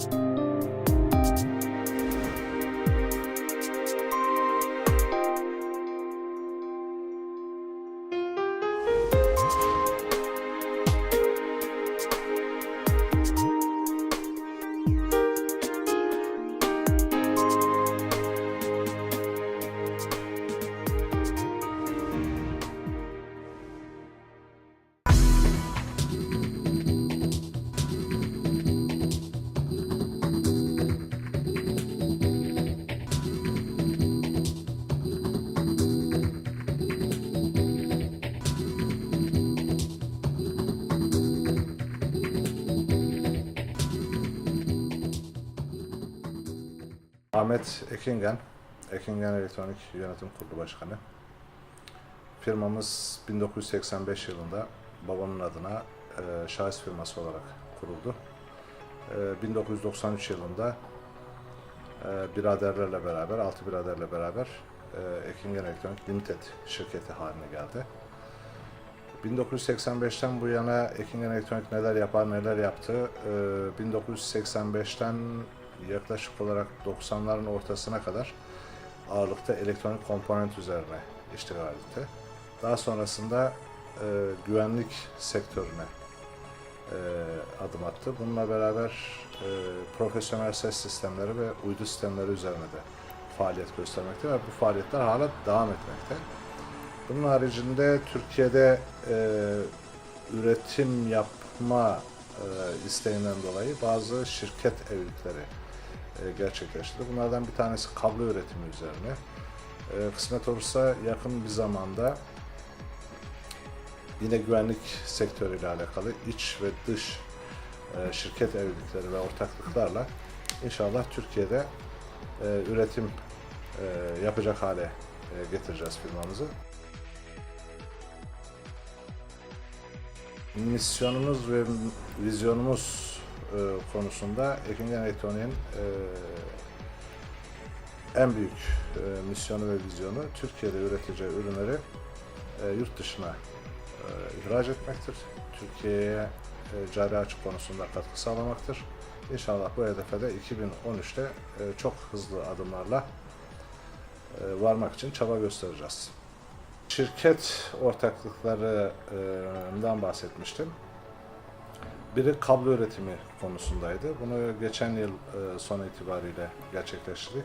you Ahmet Ekingen, Ekingen Elektronik Yönetim Kurulu Başkanı. Firmamız 1985 yılında babamın adına e, şahıs firması olarak kuruldu. E, 1993 yılında e, biraderlerle beraber, altı biraderle beraber e, Ekingen Elektronik Limited şirketi haline geldi. 1985'ten bu yana Ekingen Elektronik neler yapar, neler yaptı? Ee, 1985'ten yaklaşık olarak 90'ların ortasına kadar ağırlıkta elektronik komponent üzerine iştigal etti. Daha sonrasında e, güvenlik sektörüne e, adım attı. Bununla beraber e, profesyonel ses sistemleri ve uydu sistemleri üzerine de faaliyet göstermekte ve bu faaliyetler hala devam etmekte. Bunun haricinde Türkiye'de e, üretim yapma e, isteğinden dolayı bazı şirket evlilikleri gerçekleştirdi. Bunlardan bir tanesi kablo üretimi üzerine. E, kısmet olursa yakın bir zamanda yine güvenlik sektörüyle alakalı iç ve dış e, şirket evlilikleri ve ortaklıklarla inşallah Türkiye'de e, üretim e, yapacak hale e, getireceğiz firmamızı. Misyonumuz ve vizyonumuz e, konusunda Ekingen Elektronik'in e, en büyük e, misyonu ve vizyonu Türkiye'de üreteceği ürünleri e, yurt dışına e, ihraç etmektir. Türkiye'ye e, cari açık konusunda katkı sağlamaktır. İnşallah bu hedefe de 2013'te e, çok hızlı adımlarla e, varmak için çaba göstereceğiz. Şirket ortaklıklarından bahsetmiştim. Biri kablo üretimi konusundaydı. Bunu geçen yıl e, son itibariyle gerçekleştirdik.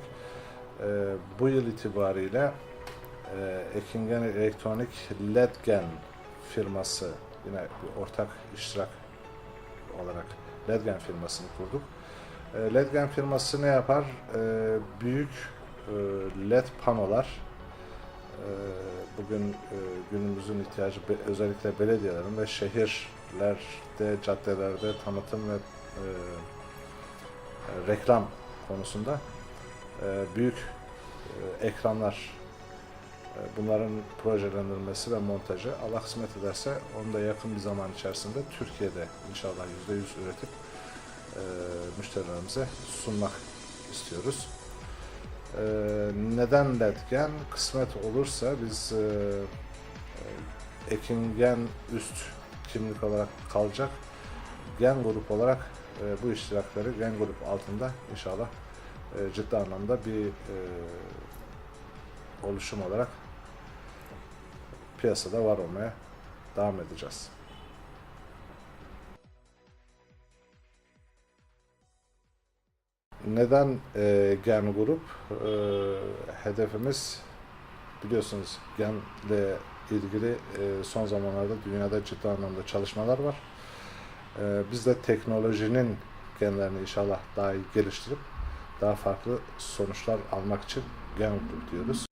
E, Bu yıl itibariyle e, Ekingen Elektronik Ledgen firması yine bir ortak iştirak olarak Ledgen firmasını kurduk. E, Ledgen firması ne yapar? E, Büyük LED panolar bugün günümüzün ihtiyacı özellikle belediyelerin ve şehirlerde, caddelerde tanıtım ve e, e, reklam konusunda e, büyük e, ekranlar e, bunların projelendirilmesi ve montajı Allah kısmet ederse onu da yakın bir zaman içerisinde Türkiye'de inşallah %100 üretip e, müşterilerimize sunmak istiyoruz. Ee, neden Letgen? Kısmet olursa biz e, e, Ekingen üst kimlik olarak kalacak. Gen grup olarak e, bu iştirakları Gen grup altında inşallah e, ciddi anlamda bir e, oluşum olarak piyasada var olmaya devam edeceğiz. Neden e, Gen Grup? E, hedefimiz biliyorsunuz genle ilgili e, son zamanlarda dünyada ciddi anlamda çalışmalar var. E, biz de teknolojinin genlerini inşallah daha iyi geliştirip daha farklı sonuçlar almak için Gen diyoruz.